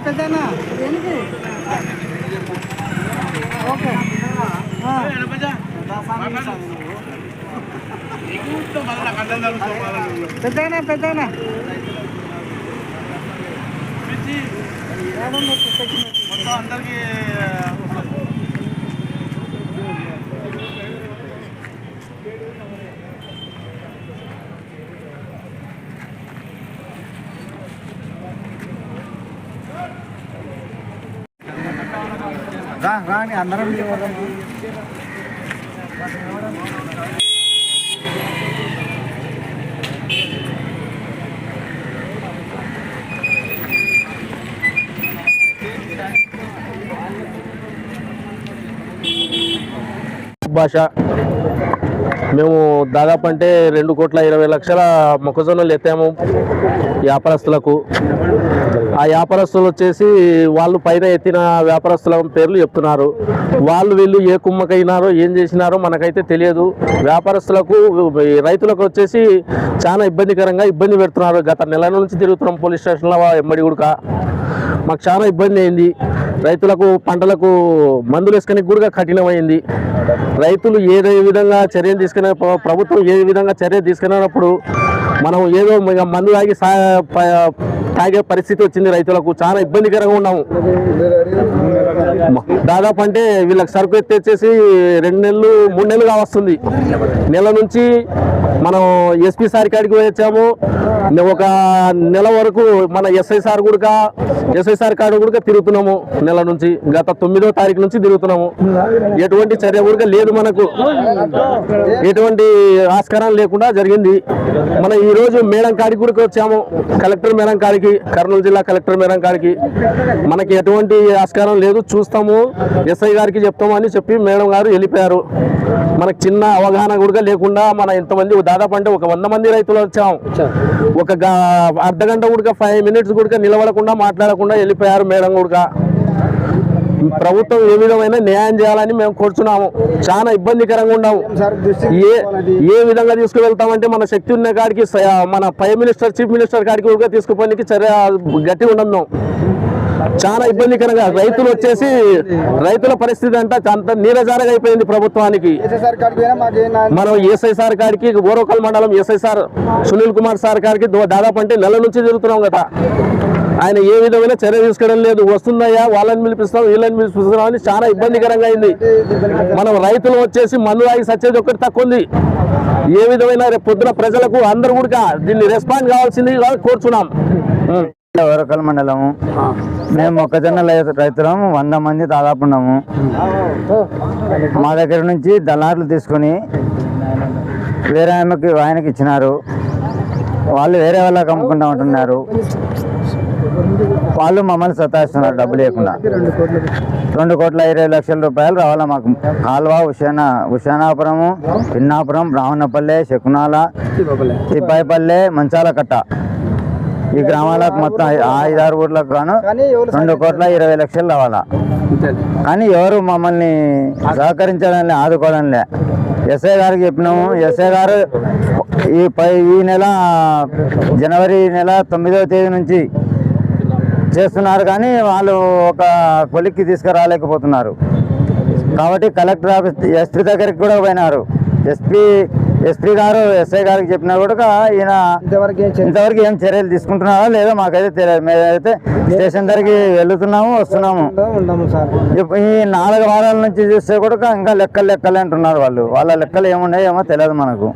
పెద్దనా ఓకే పెద్దనా పెద్దనా అందరికి రా రాని అందరం భాష. మేము దాదాపు అంటే రెండు కోట్ల ఇరవై లక్షల మొక్కజొన్నలు ఎత్తాము వ్యాపారస్తులకు ఆ వ్యాపారస్తులు వచ్చేసి వాళ్ళు పైన ఎత్తిన వ్యాపారస్తుల పేర్లు చెప్తున్నారు. వాళ్ళు వీళ్ళు ఏ కుమ్మకైనారో ఏం చేసినారో మనకైతే తెలియదు. వ్యాపారస్తులకు రైతులకు వచ్చేసి చాలా ఇబ్బందికరంగా ఇబ్బంది పెడుతున్నారు. గత నెల నుంచి తిరుగుతున్నాం పోలీస్ స్టేషన్లో ఎమ్మడి గుడక. మాకు చాలా ఇబ్బంది అయింది. రైతులకు పంటలకు మందులు వేసుకునే కూడా కఠినమైంది. రైతులు ఏదే విధంగా చర్యలు తీసుకునే ప్రభుత్వం ఏ విధంగా చర్య తీసుకున్నప్పుడు మనం ఏదో ఇక మందు తాగి సా ప- తాగే పరిస్థితి వచ్చింది రైతులకు. చాలా ఇబ్బందికరంగా ఉన్నాము. దాదాపు అంటే వీళ్ళకి సరుకు ఎత్తేసేసి రెండు నెలలు మూడు నెలలుగా వస్తుంది. నెల నుంచి మనం ఎస్పీ సార్ కాడికి వచ్చాము. ఒక నెల వరకు మన ఎస్ఐ సార్ కూడా ఎస్ఐ సార్ కాడ కూడా తిరుగుతున్నాము నెల నుంచి. గత తొమ్మిదో తారీఖు నుంచి తిరుగుతున్నాము. ఎటువంటి చర్య కూడా లేదు మనకు. ఎటువంటి ఆస్కారం లేకుండా జరిగింది. మన ఈరోజు మేడం కాడికి కూడా వచ్చాము. కలెక్టర్ మేడం కాడికి కర్నూలు జిల్లా కలెక్టర్ మేడం కాడికి. మనకి ఎటువంటి ఆస్కారం లేదు. చూస్తాము. ఎస్ఐ గారికి చెప్తాము అని చెప్పి మేడం గారు వెళ్ళిపోయారు. మనకు చిన్న అవగాహన కూడా లేకుండా మన ఇంతమంది దాదాపు అంటే ఒక వంద మంది రైతులు వచ్చాం. ఒక అర్ధ గంట కూడా ఫైవ్ మినిట్స్ కూడా నిలబడకుండా మాట్లాడకుండా వెళ్ళిపోయారు మేడం కూడా. ప్రభుత్వం ఏ విధమైన న్యాయం చేయాలని మేము కోరుచున్నాము. చాలా ఇబ్బందికరంగా ఉన్నాము ఏ ఏ విధంగా తీసుకువెళ్తామంటే మన శక్తి ఉన్న కాడికి మన ప్రైమ్ మినిస్టర్ చీఫ్ మినిస్టర్ కాడికి కూడా తీసుకుపోయినకి చర్య గట్టి మేము. చాలా ఇబ్బందికరంగా రైతులు వచ్చేసి రైతుల పరిస్థితి అంటే అంత నీరజారగా అయిపోయింది ప్రభుత్వానికి. మనం ఎస్ఐ సార్ కాడికి ఓరోకల్ మండలం SI sir Sunil Kumar sir గారికి దాదాపు అంటే నెల నుంచి తిరుగుతున్నాం కదా. ఆయన ఏ విధమైన చర్య తీసుకోవడం లేదు. వస్తుందయ్యా వాళ్ళని పిలిపిస్తాం వీళ్ళని పిలిపిస్తున్నాం అని చాలా ఇబ్బందికరంగా అయింది. మనం రైతులు వచ్చేసి మందు తాగి సచ్చేది ఒకటి తక్కువ ఉంది. ఏ విధమైన రేపు పొద్దున ప్రజలకు అందరూ కూడా దీన్ని రెస్పాండ్ కావాల్సింది కోరుచున్నాం. ఉం. ఓరకల్ మండలము మేము మొక్కజొన్న రైతులం వంద మంది దాదాపు ఉన్నాము. మా దగ్గర నుంచి దళారులు తీసుకొని వేరే ఆమెకి ఆయనకి ఇచ్చినారు. వాళ్ళు వేరే వాళ్ళకి అమ్ముకుంటా ఉంటున్నారు. వాళ్ళు మమ్మల్ని సతాయిస్తున్నారు డబ్బు లేకుండా. రెండు కోట్ల ఇరవై లక్షల రూపాయలు రావాలా మాకు. కాల్వ ఉషానా ఉషానాపురము పిన్నాపురం బ్రాహ్మణపల్లె శకునాల తిప్పాయిపల్లె మంచాల కట్ట ఈ గ్రామాలకు మొత్తం ఐదారు ఊర్లకు గాను రెండు కోట్ల ఇరవై లక్షలు రావాలా కానీ ఎవరు మమ్మల్ని సహకరించడం లే ఆదుకోవడం లే ఎస్ఐ గారికి చెప్పినాము. ఎస్ఐ గారు ఈ పై ఈ నెల జనవరి నెల తొమ్మిదవ తేదీ నుంచి చేస్తున్నారు కానీ వాళ్ళు ఒక కొలిక్కి తీసుకురాలేకపోతున్నారు. కాబట్టి కలెక్టర్ ఆఫీస్ ఎస్పీ దగ్గరికి కూడా పోయినారు. ఎస్పీ ఎస్పీ గారు ఎస్ఐ గారికి చెప్పినా కూడా ఈయన ఇంతవరకు ఏం చర్యలు తీసుకుంటున్నారో లేదో మాకైతే తెలియదు. మేమైతే స్టేషన్ దగ్గరికి వెళ్తున్నాము వస్తున్నాము. ఈ నాలుగు వారాల నుంచి చూస్తే కూడా ఇంకా లెక్కలు లెక్కలు అంటున్నారు వాళ్ళు. వాళ్ళ లెక్కలు ఏమున్నాయో ఏమో తెలియదు మనకు.